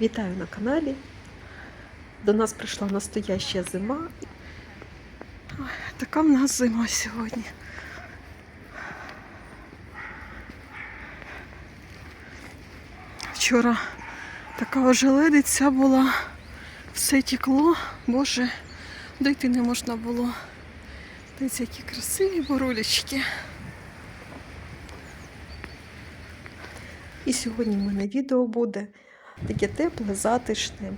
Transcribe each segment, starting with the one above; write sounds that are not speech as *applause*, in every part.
Вітаю на каналі. До нас прийшла настояща зима. Ой, така в нас зима сьогодні. Вчора така ожеледиця була, все тікло, боже, дойти не можна було. Дивіться, які красиві бурулечки. І сьогодні в мене відео буде таке тепле, затишне.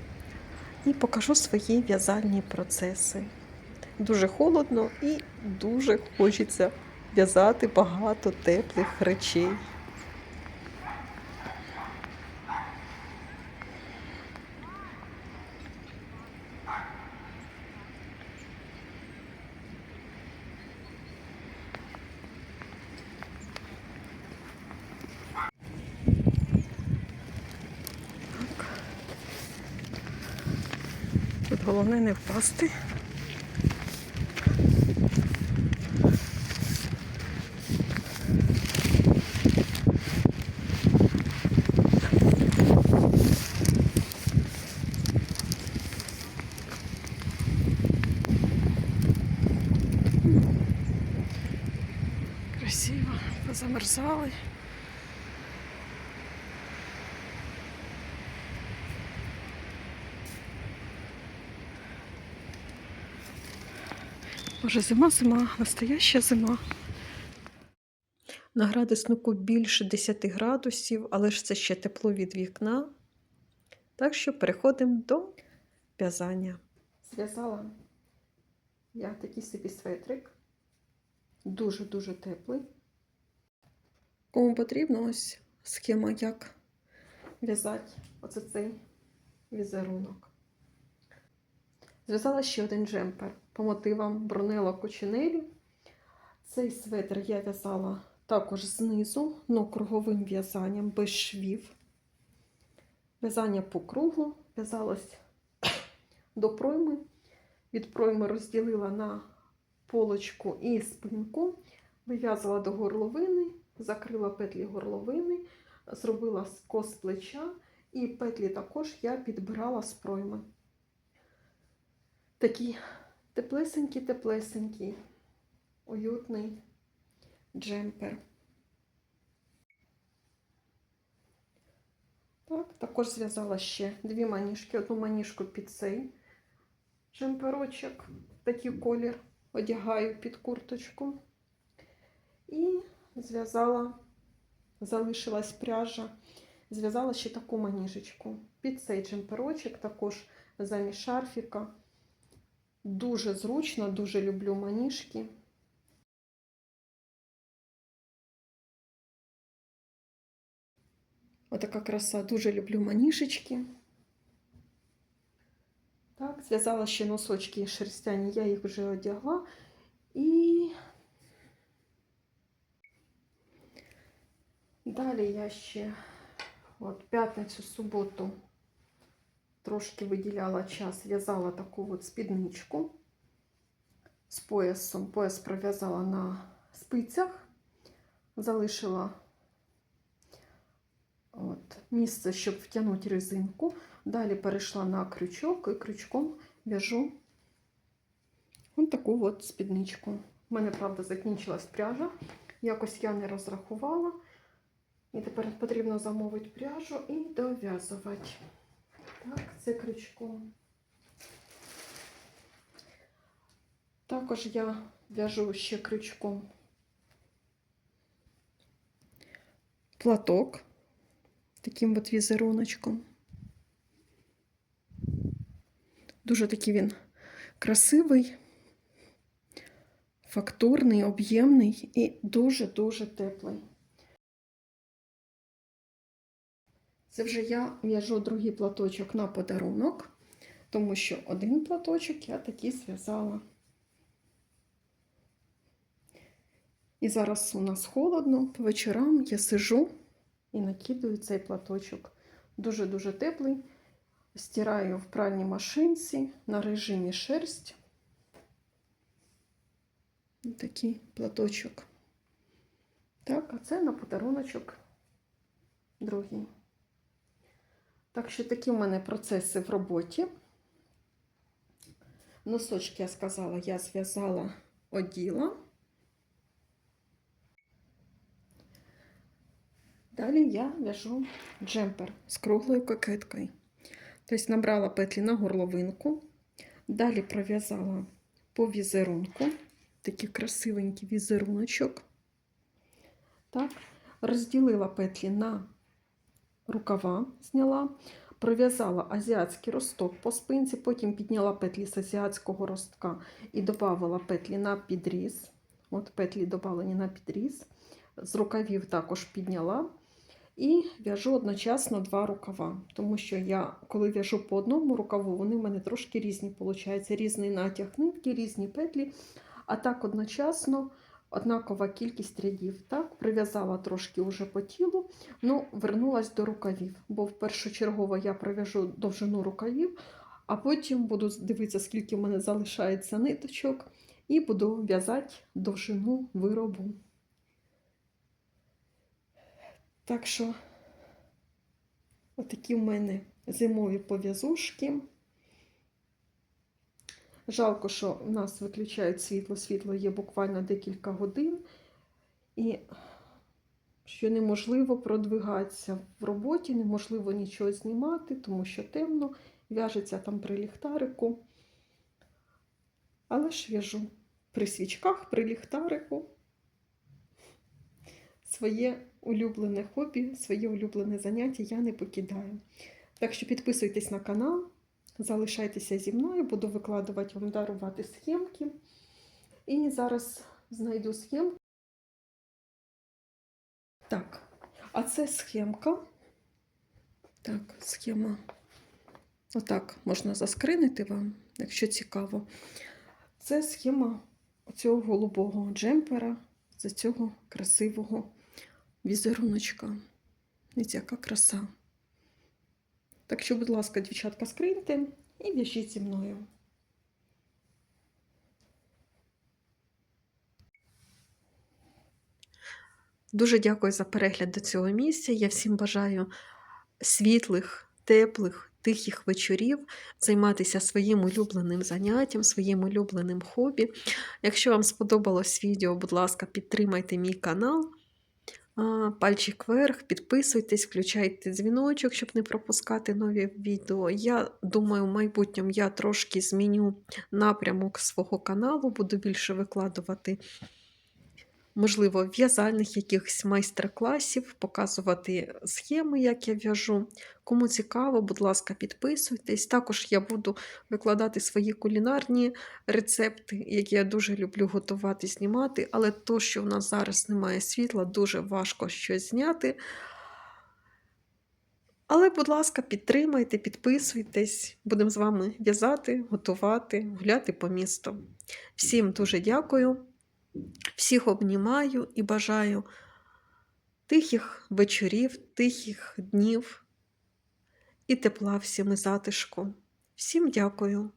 І покажу свої в'язальні процеси. Дуже холодно і дуже хочеться в'язати багато теплих речей. Головне не впасти. Красиво, позамерзали. Боже, зима, зима, настояща зима. На градуснику більше 10 градусів, але ж це ще тепло від вікна. Так що переходимо до в'язання. Зв'язала я такий собі светрик. Дуже-дуже теплий. Кому потрібно ось схема, як в'язати оце цей візерунок. Зв'язала ще один джемпер по мотивам Брунелла Кучинелі. Цей светр я в'язала також знизу, но круговим в'язанням без швів. В'язання по кругу в'язалось *coughs* до пройми. Від пройми розділила на полочку і спинку, вив'язала до горловини, закрила петлі горловини, зробила скос плеча, і петлі також я підбирала з пройми. Такий теплесенький, теплесенький, уютний джемпер. Так, також зв'язала ще дві маніжки, одну маніжку під цей джемперочок, такий колір одягаю під курточку. І зв'язала, залишилась пряжа, зв'язала ще таку маніжечку. Під цей джемперочок, також замість шарфіка. Дуже зручно, дуже люблю маніжки. Отака краса, дуже люблю маніжечки. Так, зв'язала ще носочки шерстяні, я їх вже одягла. І далі я ще от п'ятницю, суботу Трошки виділяла час, в'язала таку от спідничку з поясом. Пояс пров'язала на спицях, залишила от, місце, щоб втягнути резинку. Далі перейшла на крючок і крючком в'яжу ось таку от спідничку. У мене, правда, закінчилась пряжа. Якось я не розрахувала. І тепер потрібно замовити пряжу і дов'язувати. Так, це крючком. Також я в'яжу ще крючком платок таким от візеруночком. Дуже такий він красивий, фактурний, об'ємний і дуже-дуже теплий. Це вже я в'яжу другий платочок на подарунок, тому що один платочок я такий зв'язала. І зараз у нас холодно, по вечорам я сижу і накидаю цей платочок. Дуже-дуже теплий. Стираю в пральній машинці на режимі шерсть. Такий платочок. Так, а це на подаруночок другий. Так що такі в мене процеси в роботі. Носочки я сказала, я зв'язала оділа. Далі я в'яжу джемпер з круглою кокеткою. Тобто набрала петлі на горловинку, далі пров'язала по візерунку, такий красивенький візеруночок. Так, розділила петлі на рукава, зняла, пров'язала азіатський росток по спинці, потім підняла петлі з азіатського ростка і додавала петлі на підріз. От петлі додавлені на підріз. З рукавів також підняла. І в'яжу одночасно два рукава, тому що я, коли в'яжу по одному рукаву, вони в мене трошки різні, виходить, різний натяг нитки, різні петлі. А так одночасно однакова кількість рядів. Так, прив'язала трошки вже по тілу, ну, вернулась до рукавів, бо першочергово я пров'яжу довжину рукавів, а потім буду дивитися, скільки в мене залишається ниточок, і буду в'язати довжину виробу. Так що, отакі в мене зимові пов'язушки. Жалко, що в нас виключають світло. Світло є буквально декілька годин, і що неможливо продвигатися в роботі, неможливо нічого знімати, тому що темно, в'яжеться там при ліхтарику. Але ж в'яжу при свічках, при ліхтарику своє улюблене хобі, своє улюблене заняття я не покидаю. Так що підписуйтесь на канал, залишайтеся зі мною, буду викладувати вам дарувати схемки. І зараз знайду схемку. Так, а це схемка. Так, схема. Отак можна заскринити вам, якщо цікаво. Це схема цього голубого джемпера з цього красивого візеруночка. Дивіться, яка краса. Так що, будь ласка, дівчатка, скриньте і в'яжіть зі мною. Дуже дякую за перегляд до цього місця. Я всім бажаю світлих, теплих, тихих вечорів, займатися своїм улюбленим заняттям, своїм улюбленим хобі. Якщо вам сподобалось відео, будь ласка, підтримайте мій канал. Пальчик вверх, підписуйтесь, включайте дзвіночок, щоб не пропускати нові відео. Я думаю, в майбутньому я трошки зміню напрямок свого каналу, буду більше викладувати, можливо, в'язальних якихось майстер-класів, показувати схеми, як я в'яжу. Кому цікаво, будь ласка, підписуйтесь. Також я буду викладати свої кулінарні рецепти, які я дуже люблю готувати, знімати. Але то, що в нас зараз немає світла, дуже важко щось зняти. Але, будь ласка, підтримайте, підписуйтесь, будемо з вами в'язати, готувати, гуляти по місту. Всім дуже дякую, всіх обнімаю і бажаю тихих вечорів, тихих днів і тепла всім і затишку. Всім дякую!